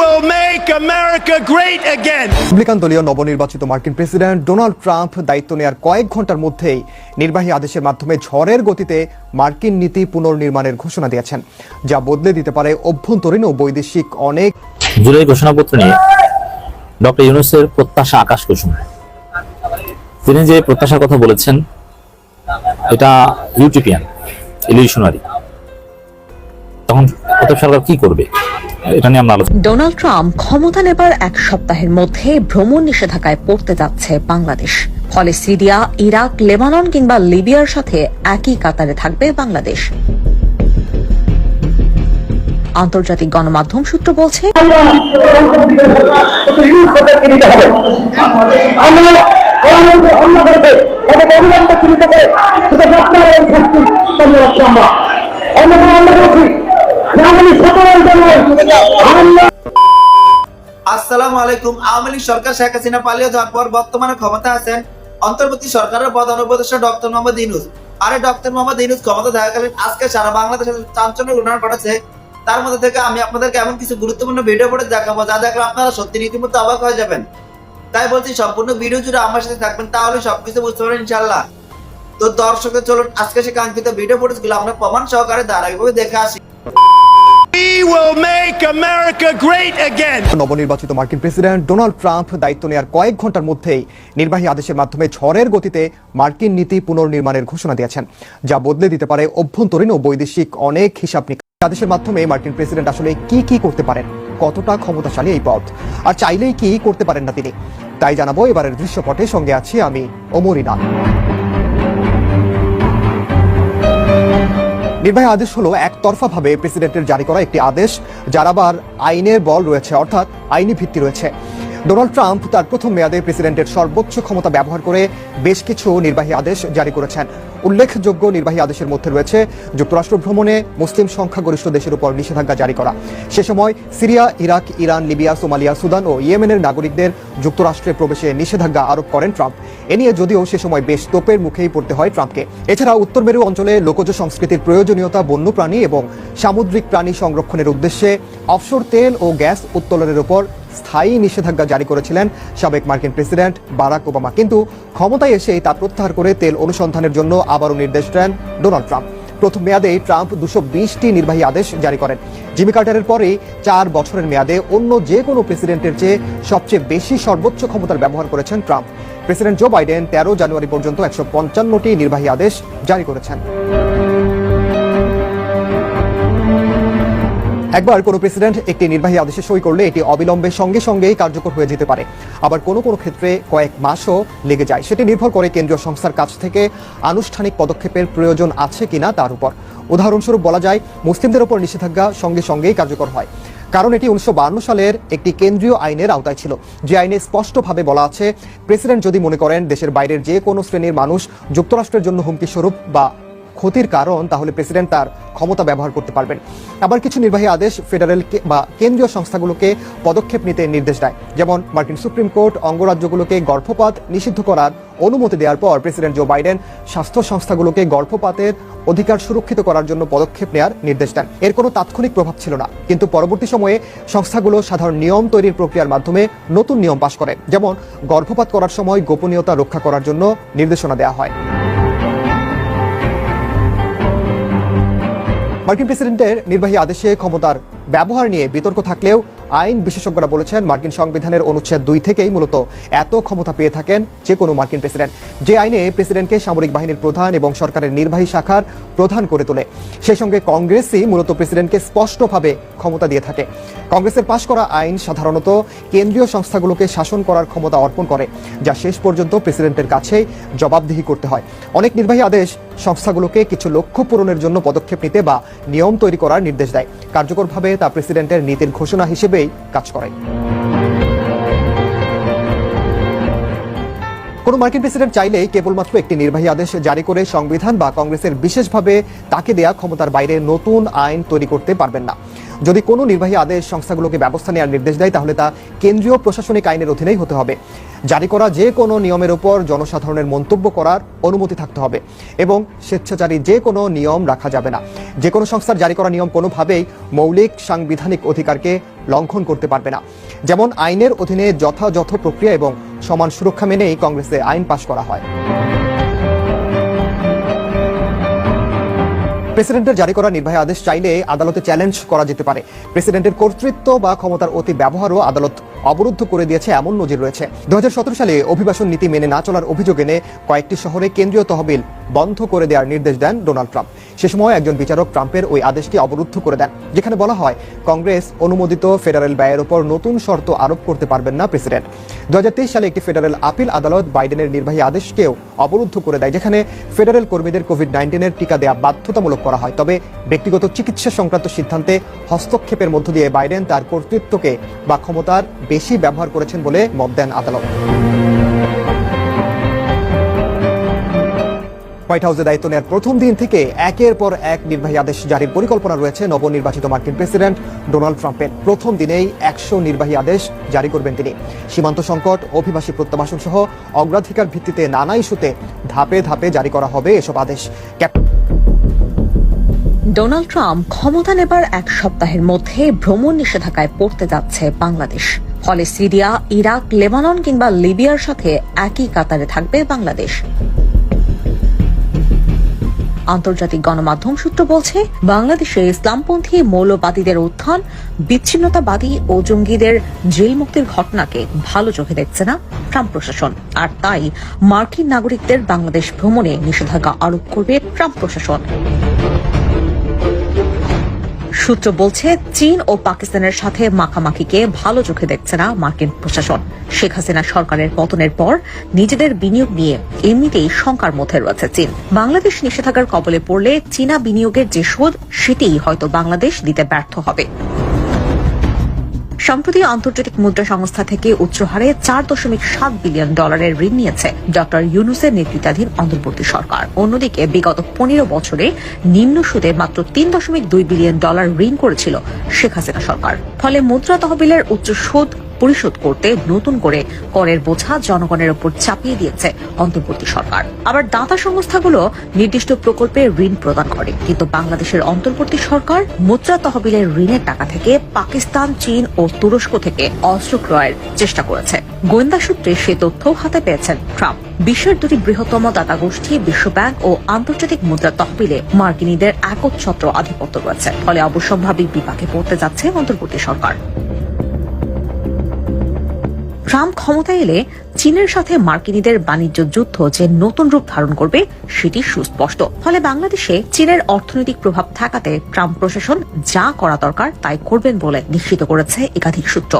will make America great again. Republican দলীয় নবনির্বাচিত মার্কিন প্রেসিডেন্ট ডোনাল্ড ট্রাম্প দায়িত্ব নেওয়ার কয়েক ঘণ্টার মধ্যেই নির্বাহী আদেশের মাধ্যমে ঝড়ের গতিতে মার্কিন নীতি পুনর্নির্মাণের ঘোষণা দিয়েছেন যা বদলে দিতে পারে অভ্যন্তরীণ ও বৈদেশিক অনেক জুলাই ঘোষণাপত্র নিয়ে ডক্টর ইউনুসের প্রত্যাশা আকাশ কুসুম তিনি যে প্রত্যাশার কথা বলেছেন এটা ইউটিপিয়ান ইলিউশনারি তখন প্রতাপ সরকার কি করবে? এটা নিয়ে আমরা আলোচনা ডোনাল্ড ট্রাম্প ক্ষমতা নেবার এক সপ্তাহের মধ্যে ভ্রমণ নিষেধাজ্ঞায় পড়তে যাচ্ছে বাংলাদেশ। ফলে সিরিয়া ইরাক লেবানন কিংবা লিবিয়ার সাথে একই কাতারে থাকবে বাংলাদেশ। আন্তর্জাতিক গণমাধ্যম সূত্র বলছে আলাইকুম। আওয়ামী লীগ সরকার শেখ হাসিনা পালিয়ে যাওয়ার পর বর্তমানে ক্ষমতা আছেন অন্তর্বর্তী সরকারের প্রধান উপদেষ্টা ডক্টর মোহাম্মদ ইনুস আরে ডক্টর মোহাম্মদ ইনুস ক্ষমতা আজকে সারা বাংলাদেশে চাঞ্চল্য ঘটেছে, তার মধ্যে থেকে আমি আপনাদেরকে এমন কিছু গুরুত্বপূর্ণ ভিডিও দেখাবো যা দেখলে আপনারা সত্যি রীতিমতো অবাক হয়ে যাবেন। তাই বলছি, সম্পূর্ণ ভিডিও জুড়ে আমার সাথে থাকবেন তাহলে সবকিছু বুঝতে পারবেন ইনশাল্লাহ তো দর্শকের চলুন আজকে সে কাঙ্ক্ষিত ভিডিও ফুটেজগুলো আমরা প্রমাণ সহকারে ধারাবাহিকভাবে দেখে আসি। নবনির্বাচিত মার্কিন প্রেসিডেন্ট ডোনাল্ড ট্রাম্প দায়িত্ব নেওয়ার কয়েক ঘণ্টার মধ্যেই নির্বাহী আদেশের মাধ্যমে ঝড়ের গতিতে মার্কিন নীতি পুনর্নির্মাণের ঘোষণা দিয়েছেন, যা বদলে দিতে পারে অভ্যন্তরীণ ও বৈদেশিক অনেক হিসাব নিকাশ। আদেশের মাধ্যমে মার্কিন প্রেসিডেন্ট আসলে কি কি করতে পারেন, কতটা ক্ষমতাশালী এই পথ, আর চাইলেই কি করতে পারেন না তিনি। তাই জানাব এবারের দৃশ্যপটে সঙ্গে আছি আমি অমরিনা নির্বাহী আদেশ হলো একতরফাভাবে প্রেসিডেন্টের জারি করা একটি আদেশ, যার আবার আইনের বল রয়েছে, অর্থাৎ আইনি ভিত্তি রয়েছে। ডোনাল্ড ট্রাম্প তার প্রথম মেয়াদে প্রেসিডেন্টের সর্বোচ্চ ক্ষমতা ব্যবহার করে বেশ কিছু নির্বাহী আদেশ জারি করেছেন। উল্লেখযোগ্য নির্বাহী আদেশের মধ্যে রয়েছে যুক্তরাষ্ট্র ভ্রমণে মুসলিম সংখ্যাগরিষ্ঠ দেশের উপর নিষেধাজ্ঞা জারি করা। সে সময় Syria, Iraq, Iran, Libya, Somalia, Sudan ও ইয়েমেনের নাগরিকদের যুক্তরাষ্ট্রে প্রবেশে নিষেধাজ্ঞা আরোপ করেন ট্রাম্প। এ নিয়ে যদিও সে সময় বেশ তোপের মুখেই পড়তে হয় ট্রাম্পকে। এছাড়া উত্তর মেরু অঞ্চলে লোকজ সংস্কৃতির প্রয়োজনীয়তা, বন্যপ্রাণী এবং সামুদ্রিক প্রাণী সংরক্ষণের উদ্দেশ্যে অফশোর তেল ও গ্যাস উত্তোলনের উপর স্থায়ী নিষেধাজ্ঞা জারি করেছিলেন সাবেক মার্কিন প্রেসিডেন্ট বারাক ওবামা। কিন্তু ক্ষমতায় এসেই তা প্রত্যাহার করে তেল অনুসন্ধানের জন্য আবারও নির্দেশ দেন ডোনাল্ড ট্রাম্প। প্রথম মেয়াদে ট্রাম্প দুশো বিশটি নির্বাহী আদেশ জারি করেন। জিমি কার্টারের পরেই চার বছরের মেয়াদে অন্য যে কোনো প্রেসিডেন্টের চেয়ে সবচেয়ে বেশি সর্বোচ্চ ক্ষমতার ব্যবহার করেছেন ট্রাম্প। প্রেসিডেন্ট জো বাইডেন তেরো জানুয়ারি পর্যন্ত একশো পঞ্চান্নটি নির্বাহী আদেশ জারি করেছেন। একবার কোনো প্রেসিডেন্ট একটি নির্বাহী আদেশে সই করলে এটি অবিলম্বে সঙ্গে সঙ্গেই কার্যকর হয়ে যেতে পারে। আবার কোনো কোনো ক্ষেত্রে কয়েক মাসও লেগে যায়। সেটি নির্ভর করে কেন্দ্রীয় সংস্থার কাছ থেকে আনুষ্ঠানিক পদক্ষেপের প্রয়োজন আছে কিনা তার উপর। উদাহরণস্বরূপ বলা যায়, মুসলিমদের উপর নিষেধাজ্ঞা সঙ্গে সঙ্গেই কার্যকর হয়। কারণ এটি উনিশশো সালের একটি কেন্দ্রীয় আইনের আওতায় ছিল। যে আইনে স্পষ্টভাবে বলা আছে, প্রেসিডেন্ট যদি মনে করেন দেশের বাইরের যে কোনো শ্রেণির মানুষ যুক্তরাষ্ট্রের জন্য হুমকি স্বরূপ বা ক্ষতির কারণ, তাহলে প্রেসিডেন্ট তার ক্ষমতা ব্যবহার করতে পারবেন। আবার কিছু নির্বাহী আদেশ ফেডারেল বা কেন্দ্রীয় সংস্থাগুলোকে পদক্ষেপ নিতে নির্দেশ দেয়। যেমন মার্কিন সুপ্রিম কোর্ট অঙ্গরাজ্যগুলোকে গর্ভপাত নিষিদ্ধ করার অনুমতি দেওয়ার পর প্রেসিডেন্ট জো বাইডেন স্বাস্থ্য সংস্থাগুলোকে গর্ভপাতের অধিকার সুরক্ষিত করার জন্য পদক্ষেপ নেওয়ার নির্দেশ দেন। এর কোনো তাৎক্ষণিক প্রভাব ছিল না। কিন্তু পরবর্তী সময়ে সংস্থাগুলো সাধারণ নিয়ম তৈরির প্রক্রিয়ার মাধ্যমে নতুন নিয়ম পাশ করে। যেমন গর্ভপাত করার সময় গোপনীয়তা রক্ষা করার জন্য নির্দেশনা দেওয়া হয়। মার্কিন প্রেসিডেন্টের নির্বাহী আদেশে ক্ষমতার ব্যবহার নিয়ে বিতর্ক থাকলেও আইন বিশেষজ্ঞরা বলেছেন মার্কিন সংবিধানের অনুচ্ছেদ দুই থেকেই মূলত এত ক্ষমতা পেয়ে থাকেন যে কোনো মার্কিন প্রেসিডেন্ট। যে আইনে প্রেসিডেন্টকে সামরিক বাহিনীর প্রধান এবং সরকারের নির্বাহী শাখার প্রধান করে তোলে, সেই সঙ্গে কংগ্রেসই মূলত প্রেসিডেন্টকে স্পষ্টভাবে ক্ষমতা দিয়ে থাকে। কংগ্রেসের পাশ করা আইন সাধারণত কেন্দ্রীয় সংস্থাগুলোকে শাসন করার ক্ষমতা অর্পণ করে, যা শেষ পর্যন্ত প্রেসিডেন্টের কাছেই জবাবদিহি করতে হয়। অনেক নির্বাহী আদেশ সংস্থাগুলোকে কিছু লক্ষ্য পূরণের জন্য পদক্ষেপ নিতে বা নিয়ম তৈরি করার নির্দেশ দেয়। কার্যকরভাবে তা প্রেসিডেন্টের নীতির ঘোষণা হিসেবেই কাজ করে কোনো মার্কিন প্রেসিডেন্ট চাইলেই কেবলমাত্র একটি নির্বাহী আদেশ জারি করে সংবিধান বা কংগ্রেসের বিশেষভাবে তাকে দেয়া ক্ষমতার বাইরে নতুন আইন তৈরি করতে পারবেন না। যদি কোনো নির্বাহী আদেশ সংস্থাগুলোকে ব্যবস্থা নেওয়ার নির্দেশ দেয়, তাহলে তা কেন্দ্রীয় প্রশাসনিক আইনের অধীনেই হতে হবে। জারি করা যে কোনো নিয়মের উপর জনসাধারণের মন্তব্য করার অনুমতি থাকতে হবে এবং স্বেচ্ছাচারী যে কোনো নিয়ম রাখা যাবে না। যে কোনো সংস্থার জারি করা নিয়ম কোনোভাবেই মৌলিক সাংবিধানিক অধিকারকে লঙ্ঘন করতে পারবে না। যেমন আইনের অধীনে যথাযথ প্রক্রিয়া এবং সমান সুরক্ষা মেনেই কংগ্রেসে আইন পাশ করা হয়। প্রেসিডেন্টের জারি করা নির্বাহী আদেশ চাইলে আদালতে চ্যালেঞ্জ করা যেতে পারে। প্রেসিডেন্টের কর্তৃত্ব বা ক্ষমতার অতি ব্যবহারও আদালত অবরুদ্ধ করে দিয়েছে এমন নজির রয়েছে। দুই হাজার সতেরো সালে অভিবাসন নীতি মেনে না চলার অভিযোগ এনে কয়েকটি শহরে কেন্দ্রীয় তহবিল বন্ধ করে দেওয়ার নির্দেশ দেন ডোনাল্ড ট্রাম্প। সে সময় একজন বিচারক ট্রাম্পের ওই আদেশটি অবরুদ্ধ করে দেন, যেখানে বলা হয়, কংগ্রেস অনুমোদিত ফেডারেল ব্যয়ের উপর নতুন শর্ত আরোপ করতে পারবেন না, প্রেসিডেন্ট। দু হাজার তেইশ সালে একটি ফেডারেল আপিল আদালত বাইডেনের নির্বাহী আদেশকেও অবরুদ্ধ করে দেয়, যেখানে ফেডারেল কর্মীদের কোভিড নাইন্টিনের টিকা দেওয়া বাধ্যতামূলক করা হয়। তবে ব্যক্তিগত চিকিৎসা সংক্রান্ত সিদ্ধান্তে হস্তক্ষেপের মধ্য দিয়ে বাইডেন তার কর্তৃত্বকে বা ক্ষমতার বেশি ব্যবহার করেছেন বলে মত দেন আদালত। হোয়াইট হাউসে দায়িত্ব নেওয়ার প্রথম দিন থেকে একের পর এক নির্বাহী আদেশ জারির পরিকল্পনা রয়েছে নবনির্বাচিত মার্কিন প্রেসিডেন্ট ডোনাল্ড ট্রাম্পের। প্রথম দিনেই একশো নির্বাহী আদেশ জারি করবেন তিনি। সীমান্ত সংকট, অভিবাসী প্রত্যাবাসন সহ অগ্রাধিকার ভিত্তিতে নানা ইস্যুতে ধাপে ধাপে জারি করা হবে এসব আদেশ। ডোনাল্ড ট্রাম্প ক্ষমতা নেবার এক সপ্তাহের মধ্যে ভ্রমণ নিষেধাজ্ঞায় পড়তে যাচ্ছে বাংলাদেশ। ফলে সিরিয়া, ইরাক, লেবানন কিংবা লিবিয়ার সাথে একই কাতারে থাকবে বাংলাদেশ। আন্তর্জাতিক গণমাধ্যম সূত্র বলছে, বাংলাদেশে ইসলামপন্থী মৌলবাদীদের উত্থান, বিচ্ছিন্নতাবাদী ও জঙ্গিদের জেল মুক্তির ঘটনাকে ভালো চোখে দেখছে না ট্রাম্প প্রশাসন। আর তাই মার্কিন নাগরিকদের বাংলাদেশ ভ্রমণে নিষেধাজ্ঞা আরোপ করবে ট্রাম্প প্রশাসন। সূত্র বলছে, চীন ও পাকিস্তানের সাথে মাখামাখিকে ভালো চোখে দেখছে না মার্কিন প্রশাসন। শেখ হাসিনা সরকারের পতনের পর নিজেদের বিনিয়োগ নিয়ে এমনিতেই শঙ্কার মধ্যে রয়েছে চীন। বাংলাদেশ নিষেধাজ্ঞার কবলে পড়লে চীনা বিনিয়োগের যে সুদ, সেটিই হয়তো বাংলাদেশ দিতে ব্যর্থ হবে। সম্প্রতি আন্তর্জাতিক মুদ্রা সংস্থা থেকে উচ্চ হারে চার দশমিক সাত বিলিয়ন ডলারের ঋণ নিয়েছে ডক্টর ইউনুসের নেতৃত্বাধীন অন্তর্বর্তী সরকার। অন্যদিকে বিগত পনেরো বছরে নিম্ন সুদে মাত্র তিন দশমিক দুই বিলিয়ন ডলার ঋণ করেছিল শেখ হাসিনা সরকার। ফলে মুদ্রা তহবিলের উচ্চ সুদ পরিশোধ করতে নতুন করে করের বোঝা জনগণের উপর চাপিয়ে দিয়েছে অন্তর্বর্তী সরকার। আবার দাতা সংস্থাগুলো নির্দিষ্ট প্রকল্পে ঋণ প্রদান করে। কিন্তু বাংলাদেশের অন্তর্বর্তী সরকার মুদ্রা তহবিলের ঋণের টাকা থেকে পাকিস্তান, চীন ও তুরস্ক থেকে অস্ত্র ক্রয়ের চেষ্টা করেছে। গোয়েন্দা সূত্রে সে তথ্যও হাতে পেয়েছেন ট্রাম্প। বিশ্বের দুটি বৃহত্তম দাতা গোষ্ঠী বিশ্বব্যাংক ও আন্তর্জাতিক মুদ্রা তহবিলে মার্কিনীদের একচ্ছত্র আধিপত্য রয়েছে। ফলে অবশ্যম্ভাবী বিপাকে পড়তে যাচ্ছে অন্তর্বর্তী সরকার। ট্রাম্প ক্ষমতায় এলে চীনের সাথে মার্কিনীদের বাণিজ্য যুদ্ধ যে নতুন রূপ ধারণ করবে, সেটি সুস্পষ্ট। ফলে বাংলাদেশে চীনের অর্থনৈতিক প্রভাব ঠেকাতে ট্রাম্প প্রশাসন যা করা দরকার তাই করবেন বলে নিশ্চিত করেছে একাধিক সূত্র।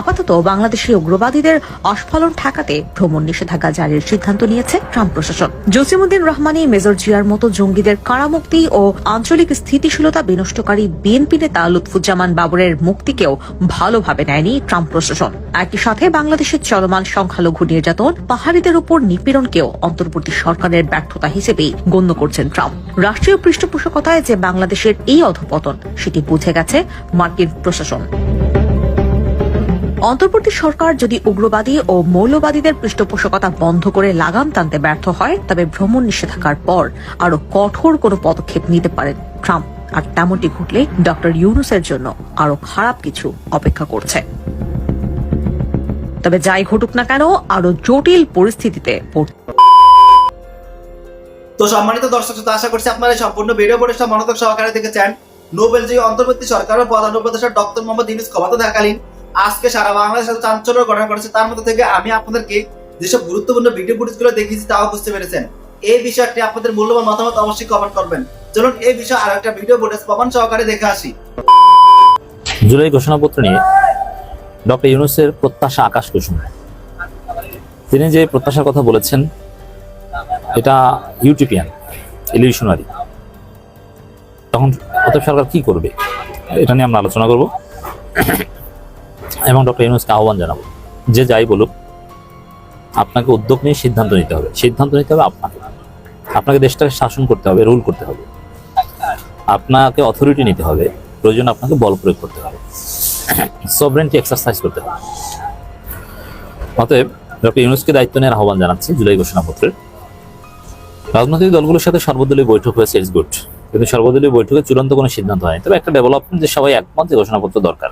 আপাতত বাংলাদেশি উগ্রবাদীদের অস্ফলন ঠেকাতে ভ্রমণ নিষেধাজ্ঞা জারির সিদ্ধান্ত নিয়েছে ট্রাম্প প্রশাসন। জসিমুদ্দিন রহমানি, মেজর জিয়ার মতো জঙ্গিদের কারামুক্তি ও আঞ্চলিক স্থিতিশীলতা বিনষ্টকারী বিএনপি নেতা লুৎফুজ্জামান বাবরের মুক্তিকেও ভালোভাবে নেয়নি ট্রাম্প প্রশাসন। একই সাথে বাংলাদেশের চলমান সংখ্যালঘু নির্যাতন পাহাড়িদের উপর নিপীড়নকেও অন্তর্বর্তী সরকারের ব্যর্থতা হিসেবেই গণ্য করছেন ট্রাম্প। রাষ্ট্রীয় পৃষ্ঠপোষকতায় যে বাংলাদেশের এই অধপতন, সেটি বুঝে গেছে মার্কিন প্রশাসন। অন্তর্বর্তী সরকার যদি উগ্রবাদী ও মৌলবাদীদের পৃষ্ঠপোষকতা বন্ধ করে লাগাম টানতে ব্যর্থ হয় তবে ভ্রমণ নিষেধাজ্ঞার পর আরও কঠোর কোনো পদক্ষেপ নিতে পারেন ট্রাম্প। আর তেমনটি ঘটলে ডক্টর ইউনুসের জন্য আরও খারাপ কিছু অপেক্ষা করছে। তবে যাই ঘটুক না কেন আরও জটিল পরিস্থিতিতে তো সম্মানিত দর্শক শ্রোতা, আশা করছি আপনারা সম্পূর্ণ ভিডিও পরিষ্ঠা মনোযোগ সহকারে দেখেছেন। নোবেল জয়ী অন্তর্বর্তী সরকারের প্রধান উপদেষ্টা ডক্টর মোহাম্মদ ইউনুস ক্ষমতা থাকালীন আজকে সারা বাংলাদেশের চাঞ্চল্য ঘটনা করেছে তার মধ্যে থেকে আমি আপনাদেরকে যেসব গুরুত্বপূর্ণ ভিডিও ফুটেজগুলো দেখিয়েছি তাও বুঝতে পেরেছেন। এই বিষয়টি আপনাদের মূল্যবান মতামত অবশ্যই কমেন্ট করবেন। চলুন এই বিষয়ে আর একটা ভিডিও ফুটেজ প্রমাণ সহকারে দেখে আসি। জুলাই ঘোষণাপত্র নিয়ে ডক্টর ইউনুসের প্রত্যাশা আকাশ কুসুম। তিনি যে প্রত্যাশার কথা বলেছেন, এটা ইউটিপিয়ান, ইলিউশনারি। তখন অতএব সরকার কি করবে? এটা নিয়ে আমরা আলোচনা করব। এবং ডক্টর ইউনুসকে আহ্বান জানাব, যে যাই বলুক, আপনাকে উদ্যোগ নিয়ে সিদ্ধান্ত নিতে হবে। সিদ্ধান্ত নিতে হবে আপনাকে। আপনাকে দেশটাকে শাসন করতে হবে রুল করতে হবে। আপনাকে অথরিটি নিতে হবে। প্রয়োজন আপনাকে বল প্রয়োগ করতে হবে। সবরেন্টি এক্সারসাইজ করতে হবে। অতএব ডক্টর ইউনুসকে দায়িত্ব নেওয়ার আহ্বান জানাচ্ছি জুলাই ঘোষণাপত্রের। রাজনৈতিক দলগুলোর সাথে সর্বদলীয় বৈঠক হয়েছে ইটস গুড কিন্তু সর্বদলীয় বৈঠকে চূড়ান্ত কোনো সিদ্ধান্ত হয়নি। তবে একটা ডেভেলপমেন্ট যে সবাই একমত যে ঘোষণাপত্র দরকার।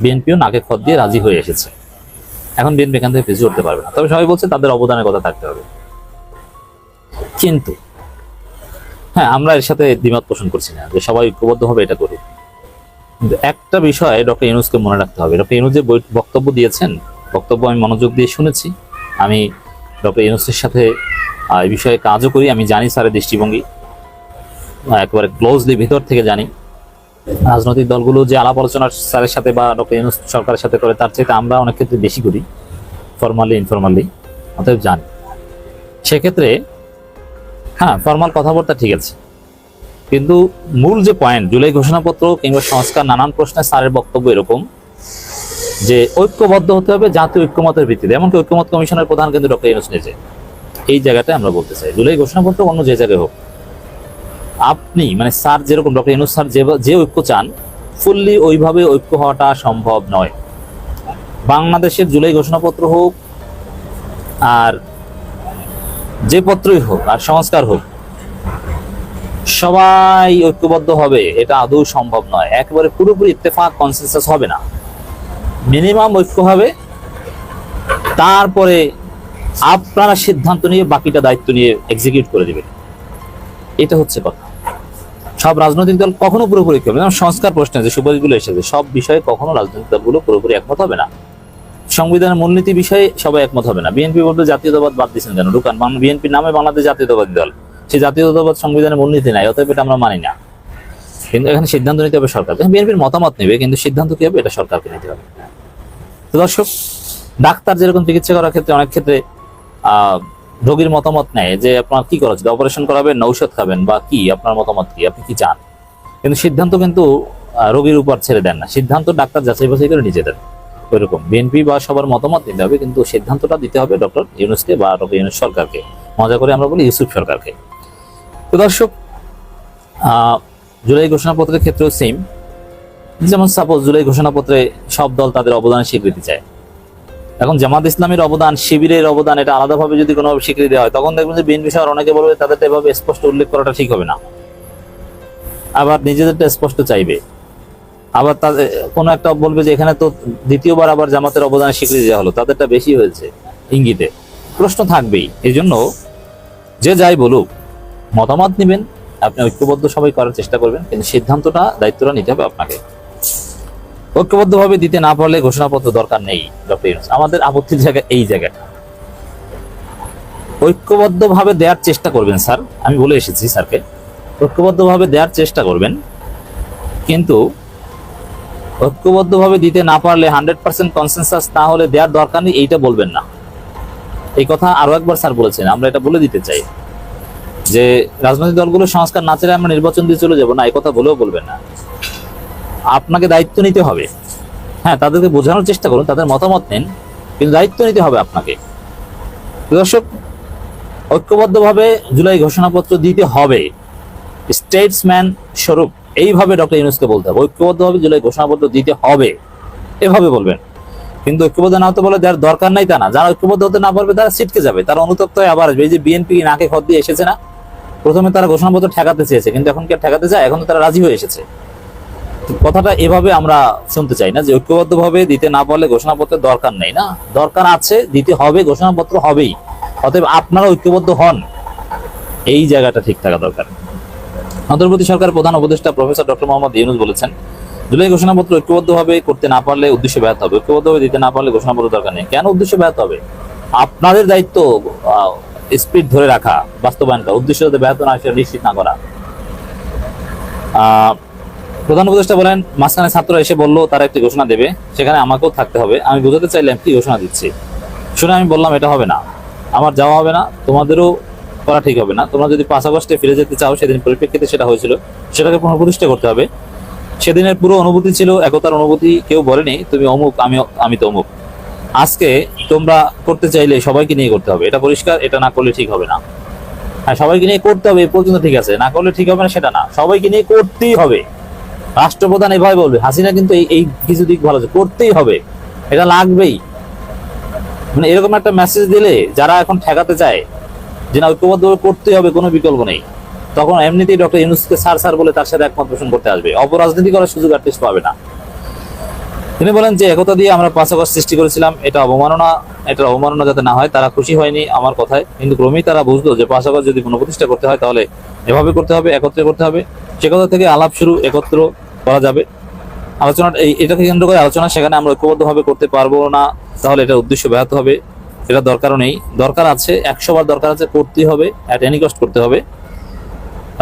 বিএনপিও নাকে খত দিয়ে রাজি হয়ে এসেছে। এখন বিএনপি এখান থেকে পিছু উঠতে পারবে না। তবে সবাই বলছে তাদের অবদানের কথা থাকতে হবে। কিন্তু হ্যাঁ আমরা এর সাথে দ্বিমত পোষণ করছি না যে সবাই ঐক্যবদ্ধভাবে এটা করি কিন্তু একটা বিষয় ডক্টর ইউনুসকে মনে রাখতে হবে। ডক্টর ইউনুস যে বক্তব্য দিয়েছেন, বক্তব্য আমি মনোযোগ দিয়ে শুনেছি। আমি ডক্টর ইউনুসের সাথে এই বিষয়ে কাজও করি। আমি জানি স্যারের দৃষ্টিভঙ্গি। একেবারে ক্লোজলি ভিতর থেকে জানি। রাজনৈতিক দলগুলো যে আলাপ আলোচনা স্যারের সাথে বা ডক্টর ইউনুস সরকারের সাথে করে, তার চাইতে আমরা অনেক ক্ষেত্রে বেশি করি ফর্মালি ইনফরমালি অতএব জানি। সেক্ষেত্রে হ্যাঁ ফর্মাল কথাবার্তা ঠিক আছে। কিন্তু মূল যে পয়েন্ট জুলাই ঘোষণাপত্র কিংবা সংস্কার নানান প্রশ্নে স্যারের বক্তব্য এরকম যে ঐক্যবদ্ধ হতে হবে জাতীয় ঐক্যমতের ভিত্তিতে, এমনকি ঐক্যমত কমিশনের প্রধান কিন্তু ডক্টর ইউনুস নিজে। এই জায়গাটায় আমরা বলতে চাই, জুলাই ঘোষণাপত্র অন্য যে জায়গায় হোক আপনি মানে স্যার যেরকম, ডক্টর ইউনুস স্যার যে যে ঐক্য চান, ফুললি ওইভাবে ঐক্য হওয়াটা সম্ভব নয়। বাংলাদেশের জুলাই ঘোষণাপত্র হোক, আর যে পত্রই হোক, আর সংস্কার হোক, সবাই ঐক্যবদ্ধ হবে, এটা আদৌ সম্ভব নয়। একেবারে পুরোপুরি ইত্তেফাক কনসেনসাস হবে না। মিনিমাম ঐক্য হবে, তারপরে আপনারা সিদ্ধান্ত নিয়ে বাকিটা দায়িত্ব নিয়ে এক্সিকিউট করে দিবেন। এটা হচ্ছে কথা। সব রাজনৈতিক দল কখনো পুরোপুরি হবে। যেমন সংস্কার প্রশ্নে যে সুপারিশগুলো এসেছে, সব বিষয়ে কখনো রাজনৈতিক দলগুলো পুরোপুরি একমত হবে না। সংবিধানের মূলনীতি বিষয়ে সবাই একমত হবে না। বিএনপি বলবে জাতীয়তাবাদ বাদ দিচ্ছেন কেন? ঢুকান বিএনপির নামে বাংলাদেশ জাতীয়তাবাদী দল। সেই জাতীয়তাবাদ সংবিধানের মূলনীতি নাই, অতএব এটা আমরা মানি না। কিন্তু এখানে সিদ্ধান্ত নিতে হবে সরকার বিএনপির মতামত নেবে, কিন্তু সিদ্ধান্ত কি হবে? এটা সরকারকে নিতে হবে। তো দর্শক, ডাক্তার যেরকম চিকিৎসা করার ক্ষেত্রে অনেক ক্ষেত্রে, আহ রোগীর মতামত নেয় যে আপনার কি করা উচিত? অপারেশন করাবেন না, ঔষধ খাবেন বা কি? আপনার মতামত কি? আপনি কি চান? কিন্তু সিদ্ধান্ত কিন্তু রোগীর উপর ছেড়ে দেন না। সিদ্ধান্ত ডাক্তার যাচাই বাছাই করে নিজে দেন। ওইরকম। বিএনপি বা সবার মতামত নিতে হবে, কিন্তু সিদ্ধান্তটা দিতে হবে ডক্টর ইউনুসকে বা ডক্টর ইউনুস সরকারকে। মজা করে আমরা বলি ইউসুফ সরকারকে। তো দর্শক জুলাই ঘোষণাপত্রের ক্ষেত্রেও সেম যেমন সাপোজ জুলাই ঘোষণাপত্রে সব দল তাদের অবদানের স্বীকৃতি চায়। এখন জামাত ইসলামের অবদান, শিবিরের অবদান, এটা আলাদাভাবে যদি কোনোভাবে স্বীকৃতি দেওয়া হয়, তখন দেখবেন যে বিএনপি সহ অনেকে বলবে তাদেরটা এভাবে স্পষ্ট উল্লেখ করাটা ঠিক হবে না। আবার নিজেদেরটা স্পষ্ট চাইবে। আবার তাদের, কোনো একটা বলবে যে এখানে তো দ্বিতীয়বার আবার জামাতের অবদানের স্বীকৃতি দেওয়া হলো, তাদেরটা বেশি হয়েছে ইঙ্গিতে। প্রশ্ন থাকবেই এই জন্য যে যাই বলুক, মতামত নেবেন, আপনি ঐক্যবদ্ধ সবাই করার চেষ্টা করবেন, কিন্তু সিদ্ধান্তটা, দায়িত্বটা নিতে হবে আপনাকে। ঐক্যবদ্ধভাবে দিতে না পারলে ঘোষণাপত্র দরকার নেই, ডক্টর ইউনুস। আমাদের আপত্তির জায়গা এই জায়গাটা। ঐক্যবদ্ধভাবে দেওয়ার চেষ্টা করবেন, স্যার। আমি বলে এসেছি স্যারকে, ঐক্যবদ্ধভাবে দেওয়ার চেষ্টা করবেন, কিন্তু ঐক্যবদ্ধভাবে দিতে না পারলে হান্ড্রেড পার্সেন্ট কনসেনসাস না হলে দেওয়ার দরকার নেই, এইটা বলবেন না। এই কথা আরও একবার স্যার বলেছেন, আমরা এটা বলে দিতে চাই যে রাজনৈতিক দলগুলো সংস্কার না চাইলে আমরা নির্বাচন দিয়ে চলে যাব না, এই কথা বলেও বলবেন না। আপনাকে দায়িত্ব নিতে হবে। হ্যাঁ তাদেরকে বোঝানোর চেষ্টা করুন, তাদের মতামত নেন, কিন্তু দায়িত্ব নিতে হবে আপনাকে। দর্শক, ঐক্যবদ্ধভাবে জুলাই ঘোষণাপত্র দিতে হবে। স্টেটসম্যান স্বরূপ, এইভাবে ডক্টর ইউনুসকে বলতে হবে। ঐক্যবদ্ধভাবে জুলাই ঘোষণাপত্র দিতে হবে, এভাবে বলবেন। কিন্তু ঐক্যবদ্ধ না হতে বলে যার দরকার নাই তা না। যারা ঐক্যবদ্ধ হতে না পারবে, তারা ছিটকে যাবে। তারা অনুতপ্ত হয়ে আবার আসবে। এই যে বিএনপি নাকে খত দিয়ে এসেছে না, প্রথমে তারা ঘোষণাপত্র ঠেকাতে চেয়েছে, কিন্তু এখন কি ঠেকাতে যায় এখন তারা রাজি হয়ে এসেছে। কথাটা এভাবে আমরা শুনতে চাই না, যে ঐক্যবদ্ধভাবে দিতে না পারলে ঘোষণাপত্রের দরকার নেই না? দরকার আছে, দিতে হবে, ঘোষণাপত্র হবেই। অতএব আপনারা ঐক্যবদ্ধ হন। এই জায়গাটা ঠিক থাকা দরকার। অন্তর্বর্তী সরকার প্রধান উপদেষ্টা প্রফেসর ডক্টর মোহাম্মদ ইউনুস বলেছেন জুলাই ঘোষণাপত্র ঐক্যবদ্ধভাবে করতে না পারলে উদ্দেশ্য ব্যাহত হবে। ঐক্যবদ্ধভাবে দিতে না পারলে ঘোষণাপত্র দরকার নেই। কেন উদ্দেশ্য ব্যাহত হবে? আপনাদের দায়িত্ব স্পিড ধরে রাখা, বাস্তবায়নটা, উদ্দেশ্য যাতে ব্যাহত না সেটা নিশ্চিত না করা। প্রধান উপদেষ্টা বলেন, মাঝখানে ছাত্ররা এসে বলল, তারা একটি ঘোষণা দেবে, সেখানে আমাকেও থাকতে হবে। আমি বোঝাতে চাইলাম কি ঘোষণা দিচ্ছি? শুনে আমি বললাম, এটা হবে না। আমার যাওয়া হবে না, তোমাদেরও করা ঠিক হবে না। তোমরা যদি পাঁচ আগস্টে ফিরে যেতে চাও, সেদিন পরিপ্রেক্ষিতে সেটা হয়েছিল। সেটাকে পুনঃপ্রতিষ্ঠা করতে হবে। সেদিনের পুরো অনুভূতি ছিল একতার অনুভূতি, কেউ বলেনি, তুমি অমুক, আমি আমি তো অমুক। আজকে তোমরা করতে চাইলে সবাইকে নিয়ে করতে হবে। এটা পরিষ্কার, এটা না করলে ঠিক হবে না। হ্যাঁ সবাইকে নিয়ে করতে হবে এই পর্যন্ত ঠিক আছে। না করলে ঠিক হবে না, সেটা না। সবাইকে নিয়ে করতেই হবে। রাষ্ট্রপ্রধান এভাবে বলবে, হাসিনা কিন্তু এই এই কিছু দিক ভালো করতেই হবে, এটা লাগবেই। মানে এরকম একটা মেসেজ দিলে যারা এখন ঠেকাতে চায় যে না ঐক্যবদ্ধ করতেই হবে, কোনো বিকল্প নেই। তখন এমনিতেই ডক্টর ইউনুসকে স্যার স্যার বলে তার সাথে একমত পোষণ করতে আসবে। অপরাজনীতি করার সুযোগ আর পাবে না। তিনি বলেন যে, একতা দিয়ে আমরা পাঁচ সৃষ্টি করেছিলাম, এটা অবমাননা এটা অবমাননা যাতে না হয়, তারা খুশি হয়নি আমার কথায়। কিন্তু ক্রমেই তারা বুঝলো যে পাঁচ যদি কোনো প্রতিষ্ঠা করতে হয়, তাহলে এভাবে করতে হবে, একত্রে করতে হবে। সে কথা থেকে আলাপ শুরু, একত্র করা যাবে। আলোচনা এই এটাকে কেন্দ্র করে আলোচনা সেখানে আমরা ঐক্যবদ্ধভাবে করতে পারব না, তাহলে এটা উদ্দেশ্য ব্যাহত হবে। এটা দরকারও নেই। দরকার আছে, একশো বার দরকার আছে, করতেই হবে অ্যাট এনি কস্ট করতে হবে।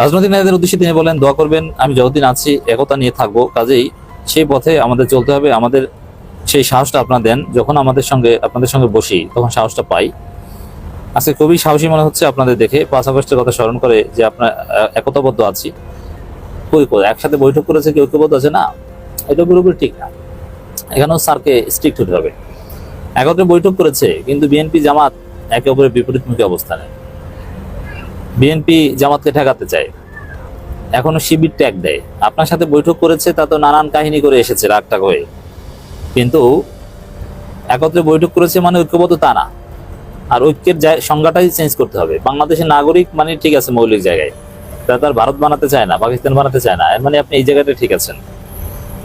রাজনৈতিক নেতাদের উদ্দেশ্যে তিনি বলেন, দোয়া করবেন, আমি যতদিন আছি, একতা নিয়ে থাকব। কাজেই সেই পথে আমাদের চলতে হবে, আমাদের সেই সাহসটা আপনারা দেন। যখন আমাদের সঙ্গে, আপনাদের সঙ্গে বসি, তখন সাহসটা পাই। আজকে খুবই সাহসী মনে হচ্ছে আপনাদের দেখে। পাঁচ আগস্টের কথা স্মরণ করে যে আপনার একতাবদ্ধ আছি। কই কই, একসাথে বৈঠক করেছে কি ঐক্যবদ্ধ আছে না, এটা পুরোপুরি ঠিক না। এখানেও স্যারকে স্ট্রিক্ট হতে হবে। একত্রে বৈঠক করেছে, কিন্তু বিএনপি জামাত একে অপরের বিপরীতমুখী অবস্থানে। বিএনপি জামাতকে ঠেকাতে চায়। এখনও শিবির ট্যাগ দেয়। আপনার সাথে বৈঠক করেছে, তা তো নানান কাহিনী করে এসেছে রাগ টাগ হয়ে। কিন্তু একত্রে বৈঠক করেছে মানে ঐক্যবদ্ধ তা না। আর ঐক্যের সংজ্ঞাটাই চেঞ্জ করতে হবে। বাংলাদেশের নাগরিক মানে ঠিক আছে মৌলিক জায়গায়। তা তার ভারত বানাতে চায় না, পাকিস্তান বানাতে চায় না। এর মানে আপনি এই জায়গাটা ঠিক আছেন।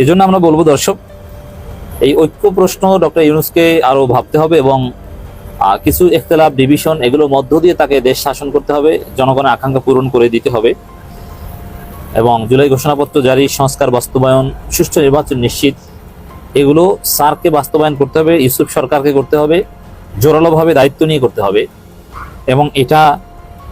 এই জন্য আমরা বলব, দর্শক, এই ঐক্য প্রশ্ন ডক্টর ইউনুসকে আরও ভাবতে হবে এবং কিছু ইখতলাফ, ডিভিশন এগুলোর মধ্য দিয়ে তাকে দেশ শাসন করতে হবে, জনগণের আকাঙ্ক্ষা পূরণ করে দিতে হবে এবং জুলাই ঘোষণাপত্র জারি, সংস্কার, বাস্তবায়ন, সুষ্ঠু নির্বাচন নিশ্চিত, এগুলো স্যারকে বাস্তবায়ন করতে হবে, ইউসুফ সরকারকে করতে হবে, জোরালোভাবে দায়িত্ব নিয়ে করতে হবে এবং এটা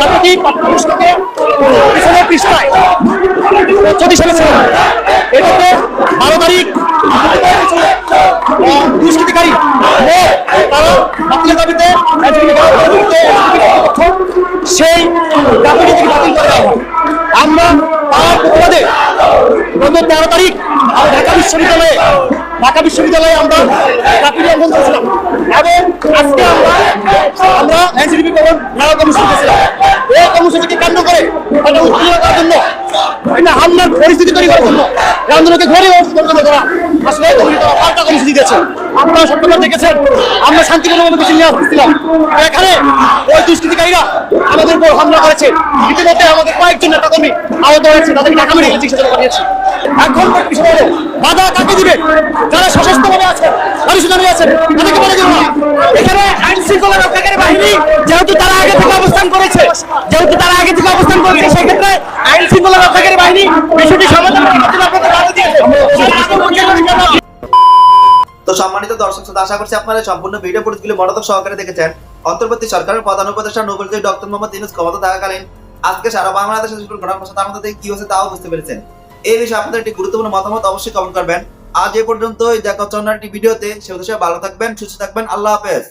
ঘাতকি পাঠ্যপুস্তকে পিছনের পৃষ্ঠায় চল্লিশ সালে ছিল এটাতে বারো তারিখ দুষ্কৃতিকারী তারা সেই থেকে বাতিল করে হয় আমরা তার প্রতিবাদে গত তেরো তারিখ আমরা ঢাকা বিশ্ববিদ্যালয়ে ঢাকা বিশ্ববিদ্যালয়ে আমরা চাকরি আন্দোলন করেছিলাম এবং আজকে আমরা আমরা এনসিডিপি ভবন মেলা কমিশন করেছিলাম এই কেন্দ্র করে হামলার পরিস্থিতি তৈরি করার জন্য। আন্দোলনকে ঘরে আপনারা সত্যবার দেখেছেন। আমরা শান্তিপূর্ণভাবে মিছিল নিয়ে আসতেছিলাম এখানে ওই দুষ্কৃতিকারীরা আমাদের উপর হামলা করেছে। ইতিমধ্যে আমাদের কয়েকজন নেতা কর্মী আহত হয়েছে। তাদেরকে ঢাকা মেডিকেল চিকিৎসা পাঠিয়েছি এখন বিষয় হলো বাধা কাকে দিবে? যারা সশস্ত্রভাবে অনুশীলনে আছেন তাদেরকে বলে দেবো এখানে আইন শৃঙ্খলা রক্ষাকারী বাহিনী, যেহেতু তারা করেছে, যেহেতু তারা আগে থেকে অবস্থান করেছে, সেক্ষেত্রে আইন শৃঙ্খলা রক্ষাকারী বাহিনী বিষয়টি সমাধান সম্মানিত দর্শক শ্রোতা, আশা করছি আপনারা সম্পূর্ণ ভিডিও ফুটেজগুলি মনোযোগ সহকারে দেখেছেন। অন্তর্বর্তী সরকারের প্রধান উপদেষ্টা নোবেলজয়ী ডক্টর মোহাম্মদ ক্ষমতা থাকাকালীন আজকে সারা বাংলাদেশের আমাদের থেকে কি হচ্ছে তাও বুঝতে পেরেছেন। এই বিষয়ে আপনাদের একটি গুরুত্বপূর্ণ মতামত অবশ্যই কমেন্ট করবেন। আজ এ পর্যন্তই, দেখা একটি ভিডিওতে। সে ভালো থাকবেন, সুস্থ থাকবেন, আল্লাহ হাফেজ।